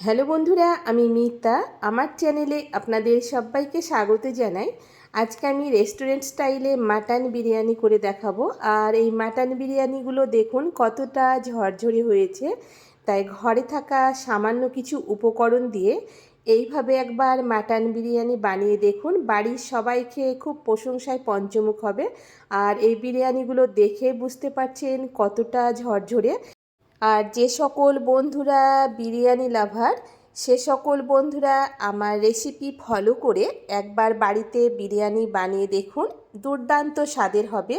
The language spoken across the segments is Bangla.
হ্যালো বন্ধুরা, আমি মিতা। আমার চ্যানেলে আপনাদের সবাইকে স্বাগত জানাই। আজকে আমি রেস্টুরেন্ট স্টাইলে মাটন বিরিয়ানি করে দেখাবো। আর এই মাটন বিরিয়ানিগুলো দেখুন কতটা ঝরঝরে হয়েছে। তাই ঘরে থাকা সামান্য কিছু উপকরণ দিয়ে এইভাবে একবার মাটন বিরিয়ানি বানিয়ে দেখুন। বাড়ির সবাই খেয়ে খুব প্রশংসায় পঞ্চমুখ হবে। আর এই বিরিয়ানিগুলো দেখে বুঝতে পারছেন কতটা ঝরঝরে। আর যে সকল বন্ধুরা বিরিয়ানি লাভার, সে সকল বন্ধুরা আমার রেসিপি ফলো করে একবার বাড়িতে বিরিয়ানি বানিয়ে দেখুন। দুর্দান্ত স্বাদের হবে।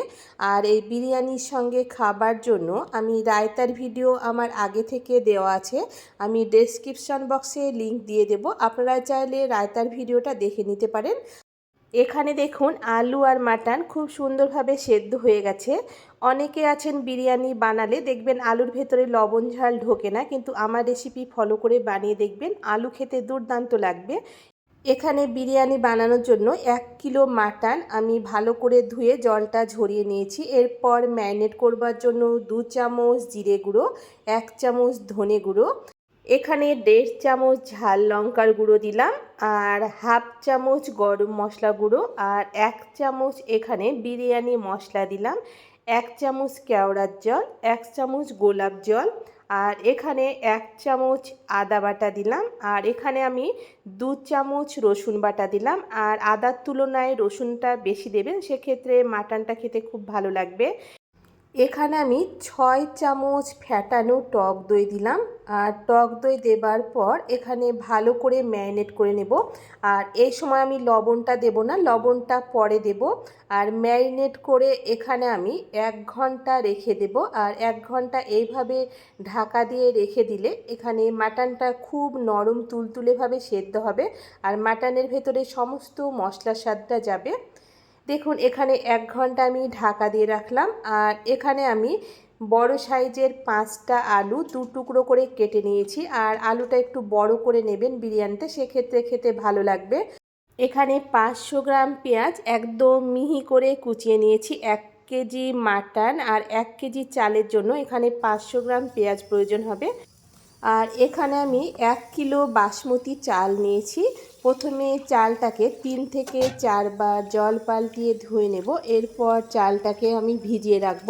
আর এই বিরিয়ানির সঙ্গে খাবার জন্য আমি রায়তার ভিডিও আমার আগে থেকে দেওয়া আছে। আমি ডেসক্রিপশন বক্সে লিংক দিয়ে দেব। আপনারা চাইলে রায়তার ভিডিওটা দেখে নিতে পারেন। এখানে দেখুন আলু আর মাটন খুব সুন্দরভাবে সেদ্ধ হয়ে গেছে। অনেকে আছেন বিরিয়ানি বানালে দেখবেন আলুর ভেতরে লবণ ঝাল ঢোকে না, কিন্তু আমার রেসিপি ফলো করে বানিয়ে দেখবেন আলু খেতে দুর্দান্ত লাগবে। এখানে বিরিয়ানি বানানোর জন্য এক কিলো মাটন আমি ভালো করে ধুয়ে জলটা ঝরিয়ে নিয়েছি। এরপর ম্যারিনেট করবার জন্য দু চামচ জিরে গুঁড়ো, এক চামচ ধনে গুঁড়ো। এখানে দেড় চামচ ঝাল লঙ্কার গুঁড়ো দিলাম আর হাফ চামচ গরম মশলা গুঁড়ো আর এক চামচ এখানে বিরিয়ানি মশলা দিলাম, এক চামচ কেওড়ার জল, এক চামচ গোলাপ জল আর এখানে এক চামচ আদা বাটা দিলাম আর এখানে আমি দু চামচ রসুন বাটা দিলাম আর আদার তুলনায় রসুনটা বেশি দেবেন, সেক্ষেত্রে মাটনটা খেতে খুব ভালো লাগবে। এখানে আমি ছয় চামচ ফ্যাটানো টক দই দিলাম, আর টক দই দেবার পর এখানে ভালো করে ম্যারিনেট করে নেব। আর এই সময় আমি লবণটা দেব না, লবণটা পরে দেব। আর ম্যারিনেট করে এখানে আমি এক ঘণ্টা রেখে দেব। আর এক ঘণ্টা এইভাবে ঢাকা দিয়ে রেখে দিলে এখানে মাটনটা খুব নরম, তুলতুলেভাবে সেদ্ধ হবে। আর মাটনের ভেতরে সমস্ত মশলা স্বাদটা যাবে। দেখুন, এখানে এক ঘণ্টা আমি ঢাকা দিয়ে রাখলাম আর এখানে আমি বড় সাইজের পাঁচটা আলু দু টুকরো করে কেটে নিয়েছি আর আলুটা একটু বড় করে নেবেন বিরিয়ানিতে, সেক্ষেত্রে খেতে ভালো লাগবে। এখানে পাঁচশো গ্রাম পেঁয়াজ একদম মিহি করে কুচিয়ে নিয়েছি, এক কেজি মাটন আর এক কেজি চালের জন্য। এখানে পাঁচশো গ্রাম পেঁয়াজ প্রয়োজন হবে। আর এখানে আমি এক কিলো বাসমতি চাল নিয়েছি। প্রথমে চালটাকে তিন থেকে চারবার জল পাল্টিয়ে ধুয়ে নেব। এরপর চালটাকে আমি ভিজিয়ে রাখব।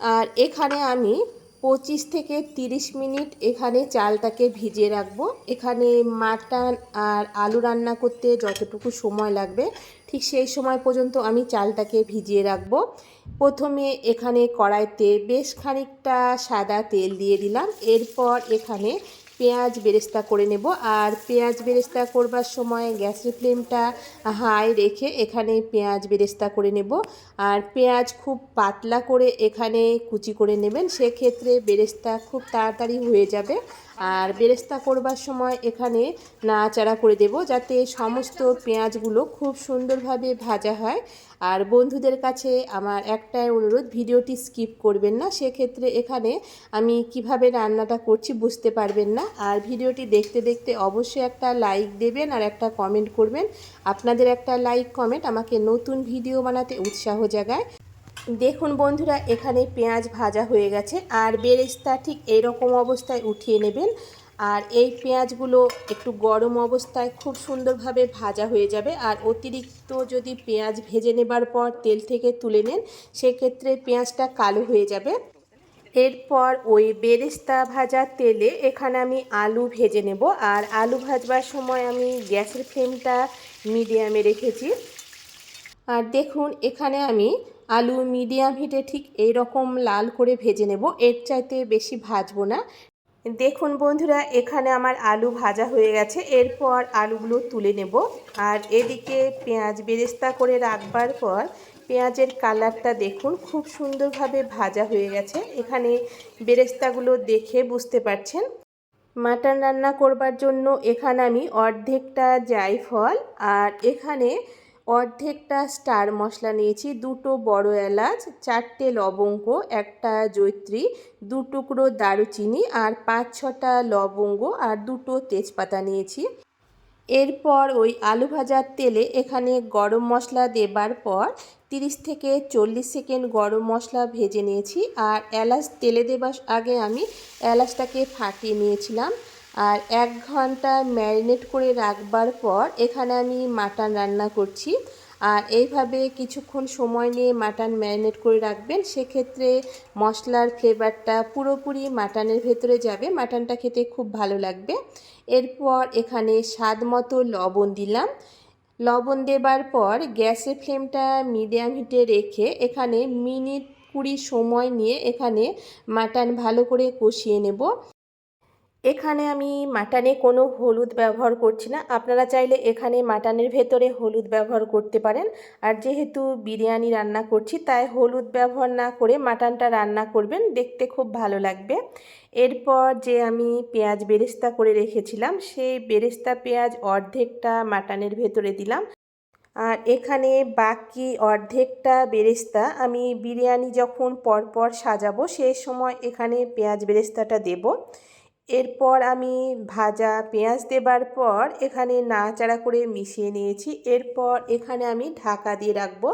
আর এখানে আমি পঁচিশ থেকে তিরিশ মিনিট এখানে চালটাকে ভিজিয়ে রাখব। এখানে মাটন আর আলু রান্না করতে যতটুকু সময় লাগবে, ঠিক সেই সময় পর্যন্ত আমি চালটাকে ভিজিয়ে রাখব। প্রথমে এখানে কড়াইতে বেশ খানিকটা সাদা তেল দিয়ে দিলাম। এরপর এখানে পেঁয়াজ বেরেস্তা করে নেব। আর পেঁয়াজ বেরেস্তা করবার সময় গ্যাসের ফ্লেমটা হাই রেখে এখানে পেঁয়াজ বেরেস্তা করে নেব। আর পেঁয়াজ খুব পাতলা করে এখানে কুচি করে নেবেন, সেক্ষেত্রে বেরেস্তা খুব তাড়াতাড়ি হয়ে যাবে। আর বেরেস্তা করবার সময় এখানে নাড়াচাড়া করে দেব, যাতে সমস্ত পেঁয়াজগুলো খুব সুন্দরভাবে ভাজা হয়। আর বন্ধুদের কাছে আমার একটাই অনুরোধ, ভিডিওটি স্কিপ করবেন না। সেক্ষেত্রে এখানে আমি কীভাবে রান্নাটা করছি বুঝতে পারবেন না। আর ভিডিওটি দেখতে দেখতে অবশ্যই একটা লাইক দেবেন আর একটা কমেন্ট করবেন। আপনাদের একটা লাইক, কমেন্ট আমাকে নতুন ভিডিও বানাতে উৎসাহ জাগায়। দেখুন বন্ধুরা, এখানে পেঁয়াজ ভাজা হয়ে গেছে। আর বেরেস্তা ঠিক এরকম অবস্থায় উঠিয়ে নেবেন। আর এই পেঁয়াজগুলো একটু গরম অবস্থায় খুব সুন্দরভাবে ভাজা হয়ে যাবে। আর অতিরিক্ত যদি পেঁয়াজ ভেজে নেবার পর তেল থেকে তুলে নেন, সেক্ষেত্রে পেঁয়াজটা কালো হয়ে যাবে। এরপর ওই বেরেস্তা ভাজা তেলে এখানে আমি আলু ভেজে নেব। আর আলু ভাজবার সময় আমি গ্যাসের ফ্লেমটা মিডিয়ামে রেখেছি। আর দেখুন, এখানে আমি আলু মিডিয়াম হিটে ঠিক এই রকম লাল করে ভেজে নেব। এর চাইতে বেশি ভাজবো না। দেখুন বন্ধুরা, এখানে আমার আলু ভাজা হয়ে গেছে। এরপর আলুগুলো তুলে নেব। আর এদিকে পেঁয়াজ বেরেস্তা করে রাখবার পর পেঁয়াজের কালারটা দেখুন, খুব সুন্দরভাবে ভাজা হয়ে গেছে। এখানে বেরেস্তাগুলো দেখে বুঝতে পারছেন। মাটন রান্না করবার জন্য এখানে আমি অর্ধেকটা জায়ফল আর এখানে অর্ধেকটা স্টার মশলা নিয়েছি, দুটো বড় এলাচ, চারটে লবঙ্গ, একটা জৈত্রী দু টুকরো দারুচিনি আর পাঁচ ছটা লবঙ্গ আর দুটো তেজপাতা নিয়েছি। এরপর ওই আলু ভাজার তেলে এখানে গরম মশলা দেবার পর তিরিশ থেকে চল্লিশ সেকেন্ড গরম মশলা ভেজে নিয়েছি আর এলাচ তেলে দেবার আগে আমি এলাচটাকে ফাটিয়ে নিয়েছিলাম। আর এক ঘণ্টা ম্যারিনেট করে রাখবার পর এখানে আমি মাটন রান্না করছি। আর এইভাবে কিছুক্ষণ সময় নিয়ে মাটন ম্যারিনেট করে রাখবেন, সেক্ষেত্রে মশলার ফ্লেভারটা পুরোপুরি মাটনের ভেতরে যাবে। মাটনটা খেতে খুব ভালো লাগবে। এরপর এখানে স্বাদ মতো লবণ দিলাম। লবণ দেবার পর গ্যাসের ফ্লেমটা মিডিয়াম হিটে রেখে এখানে মিনিট কুড়ি সময় নিয়ে এখানে মাটন ভালো করে কষিয়ে নেব। এখানে আমি মাটনে কোনো হলুদ ব্যবহার করছি না। আপনারা চাইলে এখানে মাটনের ভেতরে হলুদ ব্যবহার করতে পারেন। আর যেহেতু বিরিয়ানি রান্না করছি, তাই হলুদ ব্যবহার না করে মাটনটা রান্না করবেন, দেখতে খুব ভালো লাগবে। এরপর যে আমি পেঁয়াজ বেরেস্তা করে রেখেছিলাম, সেই বেরেস্তা পেঁয়াজ অর্ধেকটা মাটনের ভেতরে দিলাম। আর এখানে বাকি অর্ধেকটা বেরেস্তা আমি বিরিয়ানি যখন পরপর সাজাবো, সেই সময় এখানে পেঁয়াজ বেরেস্তাটা দেবো। এরপর আমি ভাজা পেঁয়াজ দেবার পর এখানে নাচাড়া করে মিশিয়ে নিয়েছি। এরপর এখানে আমি ঢাকা দিয়ে রাখব।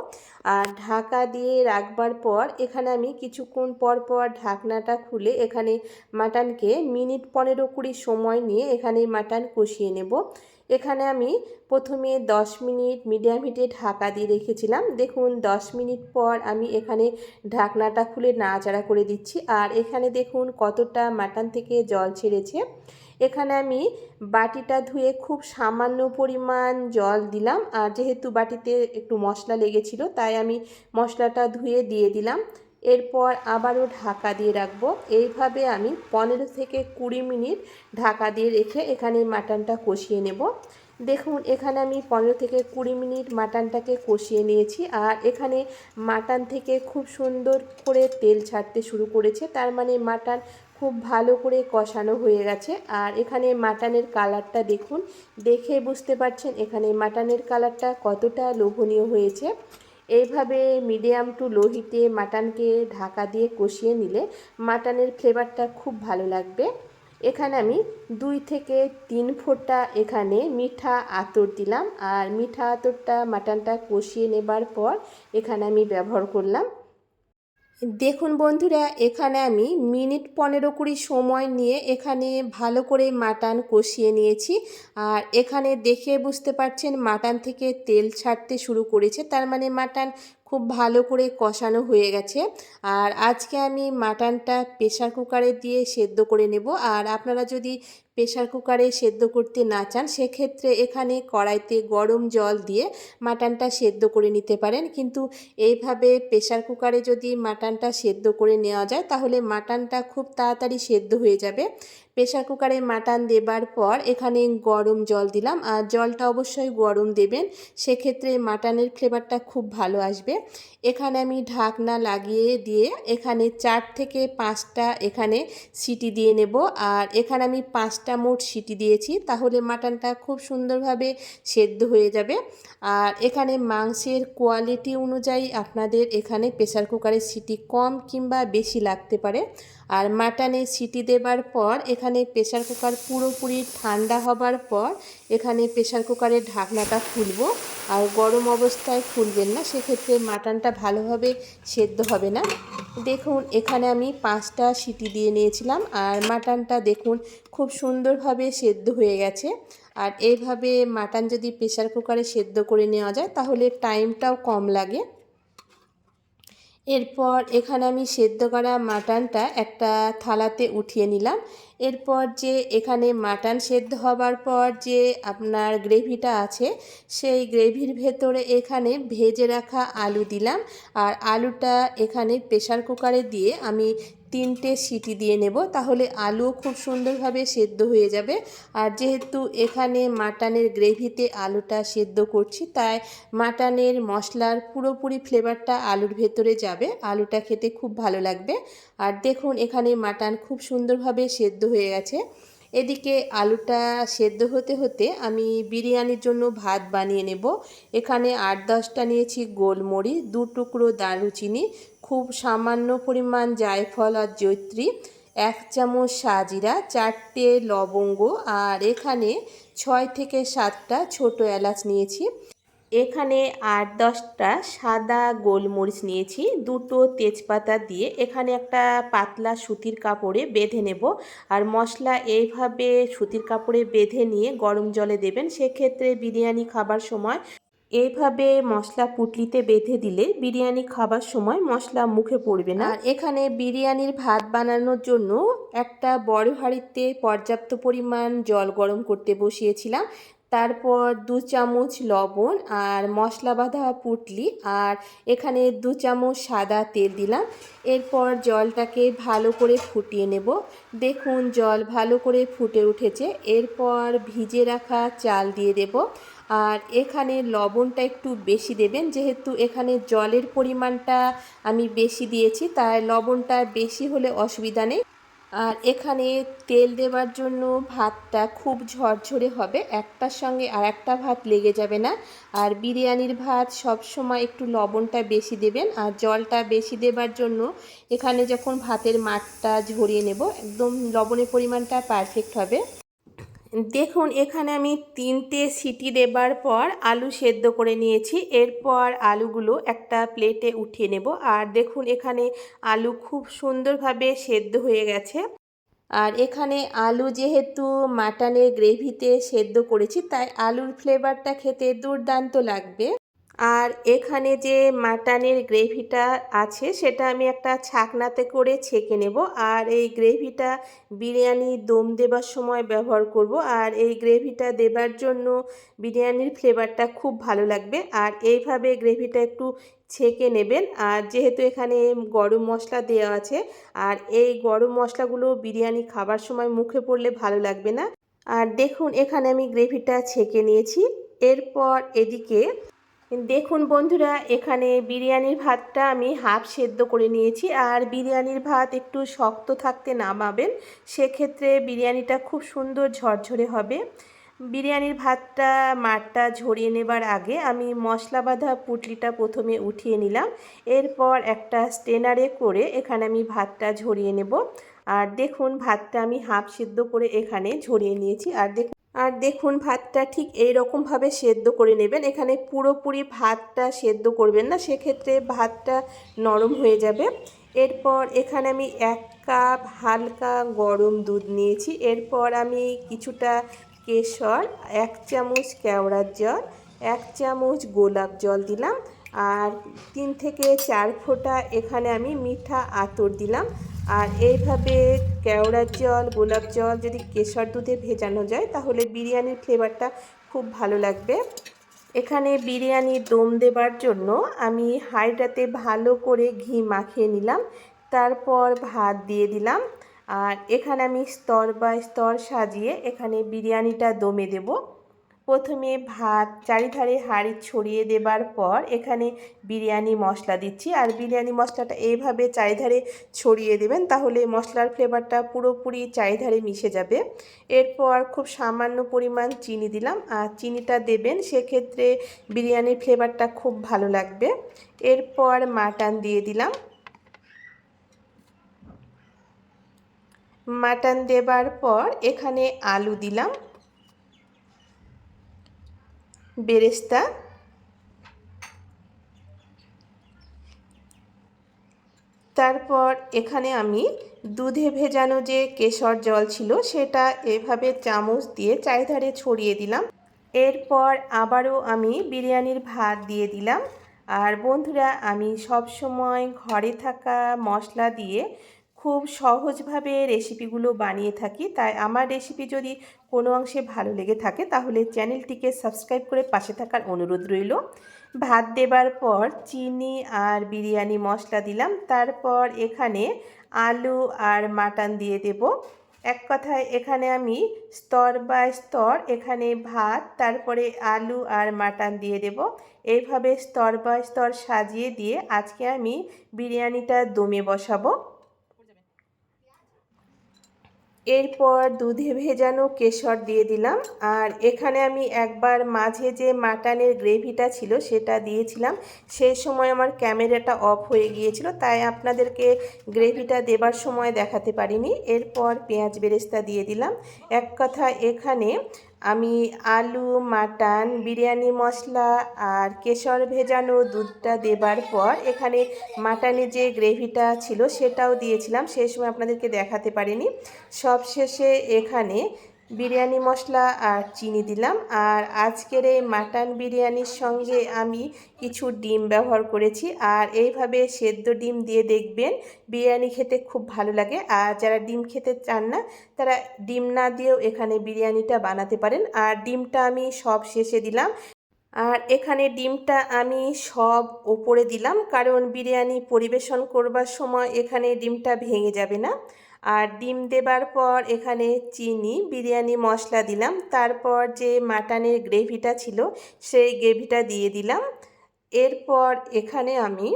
আর ঢাকা দিয়ে রাখবার পর এখানে আমি কিছুক্ষণ পর পর ঢাকনাটা খুলে এখানে মাটনকে মিনিট পনেরো কুড়ি সময় নিয়ে এখানে মাটন কষিয়ে নেব। এখানে আমি প্রথমে 10 মিনিট মিডিয়াম হিটে ঢাকা দিয়ে রেখেছিলাম। দেখুন 10 মিনিট পর আমি এখানে ঢাকনাটা খুলে নাড়াচাড়া করে দিচ্ছি। আর এখানে দেখুন কতটা মাটন থেকে জল ছেড়েছে। এখানে আমি বাটিটা ধুয়ে খুব সামান্য পরিমাণ জল দিলাম। আর যেহেতু বাটিতে একটু মশলা লেগেছিল, তাই আমি মশলাটা ধুয়ে দিয়ে দিলাম। এরপর আবারও ঢাকা দিয়ে রাখব। এইভাবে আমি পনেরো থেকে কুড়ি মিনিট ঢাকা দিয়ে রেখে এখানে মাটনটা কষিয়ে নেব। দেখুন, এখানে আমি পনেরো থেকে কুড়ি মিনিট মাটনটাকে কষিয়ে নিয়েছি আর এখানে মাটন থেকে খুব সুন্দর করে তেল ছাড়তে শুরু করেছে। তার মানে মাটন খুব ভালো করে কষানো হয়ে গেছে। আর এখানে মাটনের কালারটা দেখুন, দেখে বুঝতে পারছেন এখানে মাটনের কালারটা কতটা লোভনীয় হয়েছে। এইভাবে মিডিয়াম টু লো হিটে মাটনকে ঢাকা দিয়ে কষিয়ে নিলে মাটনের ফ্লেভারটা খুব ভালো লাগবে। এখানে আমি দুই থেকে তিন ফোঁটা এখানে মিঠা আতর দিলাম। আর মিঠা আতরটা মাটনটা কষিয়ে নেবার পর এখানে আমি ব্যবহার করলাম দেখুন বন্ধুরা, এখানে আমি মিনিট পনেরো কুড়ি সময় নিয়ে এখানে ভালো করে মাটন কষিয়ে নিয়েছি। আর এখানে দেখে বুঝতে পারছেন মাটন থেকে তেল ছাড়তে শুরু করেছে, তার মানে মাটন খুব ভালো করে কষানো হয়ে গেছে। আর আজকে আমি মাটনটা প্রেশার কুকারে দিয়ে সেদ্ধ করে নেব। আর আপনারা যদি প্রেশার কুকারে সেদ্ধ করতে না চান, সেক্ষেত্রে এখানে কড়াইতে গরম জল দিয়ে মাটনটা সেদ্ধ করে নিতে পারেন। কিন্তু এইভাবে প্রেশার কুকারে যদি মাটনটা সেদ্ধ করে নেওয়া যায়, তাহলে মাটনটা খুব তাড়াতাড়ি সেদ্ধ হয়ে যাবে। প্রেশার কুকারে মাটন দেবার পর এখানে গরম জল দিলাম। আর জলটা অবশ্যই গরম দেবেন। সেক্ষেত্রে মাটনের ফ্লেভারটা খুব ভালো আসবে। এখানে আমি ঢাকনা লাগিয়ে দিয়ে এখানে চার থেকে পাঁচটা এখানে সিটি দিয়ে নেব। আর এখানে আমি পাঁচটা মোট সিটি দিয়েছি। তাহলে মাটনটা খুব সুন্দরভাবে সেদ্ধ হয়ে যাবে। আর এখানে মাংসের কোয়ালিটি অনুযায়ী আপনাদের এখানে প্রেশার কুকারের সিটি কম কিংবা বেশি লাগতে পারে। আর মাটনে সিটি দেবার পর এখানে প্রেশার কুকার পুরোপুরি ঠান্ডা হবার পর এখানে প্রেশার কুকারের ঢাকনাটা খুলবো। আর গরম অবস্থায় খুলবেন না, সেক্ষেত্রে মাটনটা ভালোভাবে সেদ্ধ হবে না। দেখুন, এখানে আমি পাঁচটা সিটি দিয়ে নিয়েছিলাম আর মাটনটা দেখুন খুব সুন্দরভাবে সেদ্ধ হয়ে গেছে। আর এইভাবে মাটন যদি প্রেশার কুকারে সেদ্ধ করে নেওয়া যায়, তাহলে টাইমটাও কম লাগে। এরপর এখানে আমি সেদ্ধ করা মাটনটা একটা থালাতে উঠিয়ে নিলাম। এরপর যে এখানে মাটন সেদ্ধ হবার পর যে আপনার গ্রেভিটা আছে, সেই গ্রেভির ভেতরে এখানে ভেজে রাখা আলু দিলাম। আর আলুটা এখানে প্রেশার কুকারে দিয়ে আমি তিনটে সিটি দিয়ে নেব, তাহলে আলুও খুব সুন্দরভাবে সেদ্ধ হয়ে যাবে। আর যেহেতু এখানে মাটানের গ্রেভিতে আলুটা সেদ্ধ করছি, তাই মাটানের মশলার পুরোপুরি ফ্লেভারটা আলুর ভেতরে যাবে। আলুটা খেতে খুব ভালো লাগবে। আর দেখুন, এখানে মাটান খুব সুন্দরভাবে সেদ্ধ হয়ে গেছে। এদিকে আলুটা সেদ্ধ হতে হতে আমি বিরিয়ানির জন্য ভাত বানিয়ে নেব। এখানে আট দশটা নিয়েছি গোলমরিচ, দু টুকরো দারুচিনি, খুব সামান্য পরিমাণ জায়ফল আর জৈত্রী এক চামচ সাজিরা, চারটে লবঙ্গ, আর এখানে ছয় থেকে সাতটা ছোট এলাচ নিয়েছি। এখানে আট দশটা সাদা গোলমরিচ নিয়েছি। দুটো তেজপাতা দিয়ে এখানে একটা পাতলা সুতির কাপড়ে বেঁধে নেব। আর মশলা এইভাবে সুতির কাপড়ে বেঁধে নিয়ে গরম জলে দেবেন। সেক্ষেত্রে বিরিয়ানি খাবার সময় এইভাবে মশলা পুটলিতে বেঁধে দিলে বিরিয়ানি খাবার সময় মশলা মুখে পড়বে না। এখানে বিরিয়ানির ভাত বানানোর জন্য একটা বড় হাঁড়িতে পর্যাপ্ত পরিমাণ জল গরম করতে বসিয়েছিলাম। তারপর দু চামচ লবণ আর মশলা বাঁধা পুটলি আর এখানে দু চামচ সাদা তেল দিলাম। এরপর জলটাকে ভালো করে ফুটিয়ে নেব। দেখুন জল ভালো করে ফুটে উঠেছে। এরপর ভিজে রাখা চাল দিয়ে দেব। আর এখানে লবণটা একটু বেশি দেবেন। যেহেতু এখানে জলের পরিমাণটা আমি বেশি দিয়েছি, তাই লবণটা বেশি হলে অসুবিধা নেই। আর এখানে তেল দেওয়ার জন্য ভাতটা খুব ঝরঝরে হবে। একটার সঙ্গে আর একটা ভাত লেগে যাবে না। আর বিরিয়ানির ভাত সব সময় একটু লবণটা বেশি দেবেন। আর জলটা বেশি দেবার জন্য এখানে যখন ভাতের মাঠটা ঝরিয়ে নেব, একদম লবণের পরিমাণটা পারফেক্ট হবে। দেখুন, এখানে আমি তিনটে সিটি দেবার পর আলু সেদ্ধ করে নিয়েছি। এরপর আলুগুলো একটা প্লেটে উঠিয়ে নেব। আর দেখুন, এখানে আলু খুব সুন্দরভাবে সেদ্ধ হয়ে গেছে। আর এখানে আলু যেহেতু মাটানের গ্রেভিতে সেদ্ধ করেছি, তাই আলুর ফ্লেভারটা খেতে দুর্দান্ত লাগবে। আর এখানে যে মাটনের গ্রেভিটা আছে, সেটা আমি একটা ছাকনাতে করে ছেঁকে নেব। আর এই গ্রেভিটা বিরিয়ানি দম দেবার সময় ব্যবহার করব। আর এই গ্রেভিটা দেবার জন্য বিরিয়ানির ফ্লেভারটা খুব ভালো লাগবে। আর এইভাবে গ্রেভিটা একটু ছেঁকে নেবেন। আর যেহেতু এখানে গরম মশলা দেওয়া আছে, আর এই গরম মশলাগুলো বিরিয়ানি খাবার সময় মুখে পড়লে ভালো লাগবে না। আর দেখুন, এখানে আমি গ্রেভিটা ছেঁকে নিয়েছি। এরপর এদিকে দেখুন বন্ধুরা, এখানে বিরিয়ানির ভাতটা আমি হাফ সেদ্ধ করে নিয়েছি। আর বিরিয়ানির ভাত একটু শক্ত থাকতে নামাবেন, সেক্ষেত্রে বিরিয়ানিটা খুব সুন্দর ঝরঝরে হবে। বিরিয়ানির ভাতটা মাঠটা ঝরিয়ে নেবার আগে আমি মশলা বাঁধা পুটলিটা প্রথমে উঠিয়ে নিলাম। এরপর একটা স্টেনারে করে এখানে আমি ভাতটা ঝরিয়ে নেব। আর দেখুন, ভাতটা আমি হাফ সিদ্ধ করে এখানে ঝরিয়ে নিয়েছি। আর দেখুন আর দেখুন, ভাতটা ঠিক এই রকমভাবে সেদ্ধ করে নেবেন। এখানে পুরোপুরি ভাতটা সেদ্ধ করবেন না, সেক্ষেত্রে ভাতটা নরম হয়ে যাবে। এরপর এখানে আমি এক কাপ হালকা গরম দুধ নিয়েছি। এরপর আমি কিছুটা কেশর, এক চামচ কেওড়ার জল, এক চামচ গোলাপ জল দিলাম। আর তিন থেকে চার ফোঁটা এখানে আমি মিঠা আতর দিলাম। আর এইভাবে কেওড়ার জল, গোলাপ জল যদি কেশর দুধে ভেজানো যায়, তাহলে বিরিয়ানির ফ্লেভারটা খুব ভালো লাগবে। এখানে বিরিয়ানি দম দেবার জন্য আমি হাঁড়িটাতে ভালো করে ঘি মাখিয়ে নিলাম, তারপর ভাত দিয়ে দিলাম। আর এখানে আমি স্তর বাই স্তর সাজিয়ে এখানে বিরিয়ানিটা দমে দেবো। প্রথমে ভাত, চারিধারে হাঁড়ি ছড়িয়ে দেবার পর এখানে বিরিয়ানি মশলা দিচ্ছি। আর বিরিয়ানি মশলাটা এইভাবে চারিধারে ছড়িয়ে দেবেন, তাহলে মশলার ফ্লেভারটা পুরোপুরি চারিধারে মিশে যাবে। এরপর খুব সামান্য পরিমাণ চিনি দিলাম, আর চিনিটা দেবেন, সেক্ষেত্রে বিরিয়ানির ফ্লেভারটা খুব ভালো লাগবে। এরপর মাটন দিয়ে দিলাম। মাটন দেবার পর এখানে আলু দিলাম। বেরেস্তা। তারপর এখানে আমি দুধে ভেজানো যে কেশর জল ছিল, সেটা এভাবে চামচ দিয়ে চারিধারে ছড়িয়ে দিলাম। এরপর আবারও আমি বিরিয়ানির ভাত দিয়ে দিলাম। আর বন্ধুরা, আমি সব সময় ঘরে থাকা মশলা দিয়ে খুব সহজভাবে রেসিপিগুলো বানিয়ে থাকি। তাই আমার রেসিপি যদি কোনো অংশে ভালো লেগে থাকে, তাহলে চ্যানেলটিকে সাবস্ক্রাইব করে পাশে থাকার অনুরোধ রইল। ভাত দেবার পর চিনি আর বিরিয়ানি মশলা দিলাম। তারপর এখানে আলু আর মাটন দিয়ে দেব। এক কথায় এখানে আমি স্তর বাই স্তর এখানে ভাত, তারপরে আলু আর মাটন দিয়ে দেব। এইভাবে স্তর বাই স্তর সাজিয়ে দিয়ে আজকে আমি বিরিয়ানিটা দমে বসাবো। এরপর দুধে ভেজানো কেশর দিয়ে দিলাম। আর এখানে আমি একবার মাঝে যে মাটনের গ্রেভিটা ছিল সেটা দিয়েছিলাম। সেই সময় আমার ক্যামেরাটা অফ হয়ে গিয়েছিল, তাই আপনাদেরকে গ্রেভিটা দেবার সময় দেখাতে পারিনি। এরপর পেঁয়াজ বেরেস্তা দিয়ে দিলাম। এক কথা এখানে আমি আলু, মাটন, বিরিয়ানি, মশলা আর কেশর ভেজানো দুধটা দেবার পর এখানে মাটনের যে গ্রেভিটা ছিল সেটাও দিয়েছিলাম। সেই সময় আপনাদেরকে দেখাতে পারিনি। সবশেষে এখানে বিরিয়ানি মশলা আর চিনি দিলাম। আর আজকের এই মাটন বিরিয়ানির সঙ্গে আমি কিছু ডিম ব্যবহার করেছি। আর এইভাবে সেদ্ধ ডিম দিয়ে দেখবেন বিরিয়ানি খেতে খুব ভালো লাগে। আর যারা ডিম খেতে চান না, তারা ডিম না দিয়েও এখানে বিরিয়ানিটা বানাতে পারেন। আর ডিমটা আমি সব শেষে দিলাম। আর এখানে ডিমটা আমি সব ওপরে দিলাম, কারণ বিরিয়ানি পরিবেশন করবার সময় এখানে ডিমটা ভেঙে যাবে না। আর ডিম দেবার পর এখানে চিনি, বিরিয়ানি মশলা দিলাম, তারপর যে মাটনের গ্রেভিটা ছিল সেই গ্রেভিটা দিয়ে দিলাম। এরপর এখানে আমি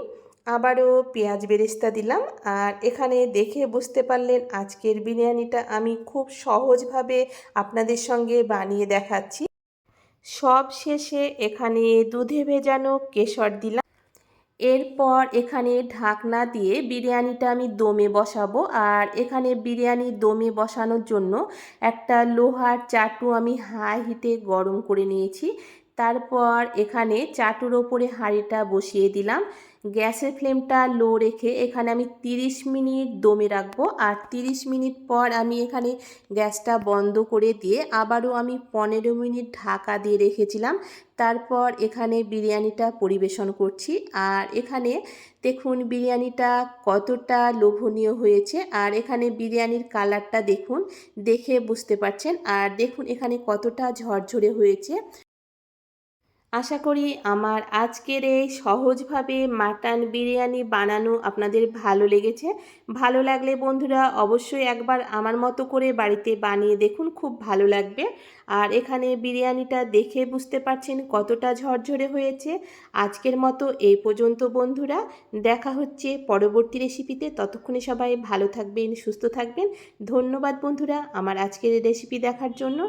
আবারও পেঁয়াজ বেরেস্তা দিলাম, আর এখানে দেখে বুঝতে পারলেন আজকের বিরিয়ানিটা আমি খুব সহজভাবে আপনাদের সঙ্গে বানিয়ে দেখাচ্ছি। সব শেষে এখানে দুধে ভেজানো কেশর দিলাম। এরপর এখানে ঢাকনা দিয়ে বিরিয়ানিটা আমি দমে বসাবো। আর এখানে বিরিয়ানি দমে বসানোর জন্য একটা লোহার চাটু আমি হাই হিটে গরম করে নিয়েছি। তারপর এখানে চাটুর ওপরে হাঁড়িটা বসিয়ে দিলাম। গ্যাসের ফ্লেমটা লো রেখে এখানে আমি 30 মিনিট দমে রাখব। আর 30 মিনিট পর আমি এখানে গ্যাসটা বন্ধ করে দিয়ে আবারও আমি পনেরো মিনিট ঢাকা দিয়ে রেখেছিলাম। তারপর এখানে বিরিয়ানিটা পরিবেশন করছি। আর এখানে দেখুন বিরিয়ানিটা কতটা লোভনীয় হয়েছে। আর এখানে বিরিয়ানির কালারটা দেখুন, দেখে বুঝতে পারছেন। আর দেখুন এখানে কতটা ঝরঝরে হয়েছে। আশা করি আমার আজকের এই সহজভাবে মাটন বিরিয়ানি বানানো আপনাদের ভালো লেগেছে। ভালো লাগলে বন্ধুরা অবশ্যই একবার আমার মতো করে বাড়িতে বানিয়ে দেখুন, খুব ভালো লাগবে। আর এখানে বিরিয়ানিটা দেখে বুঝতে পারছেন কতটা ঝরঝরে হয়েছে। আজকের মতো এই পর্যন্ত বন্ধুরা, দেখা হচ্ছে পরবর্তী রেসিপিতে। ততক্ষণে সবাই ভালো থাকবেন, সুস্থ থাকবেন। ধন্যবাদ বন্ধুরা আমার আজকের রেসিপি দেখার জন্য।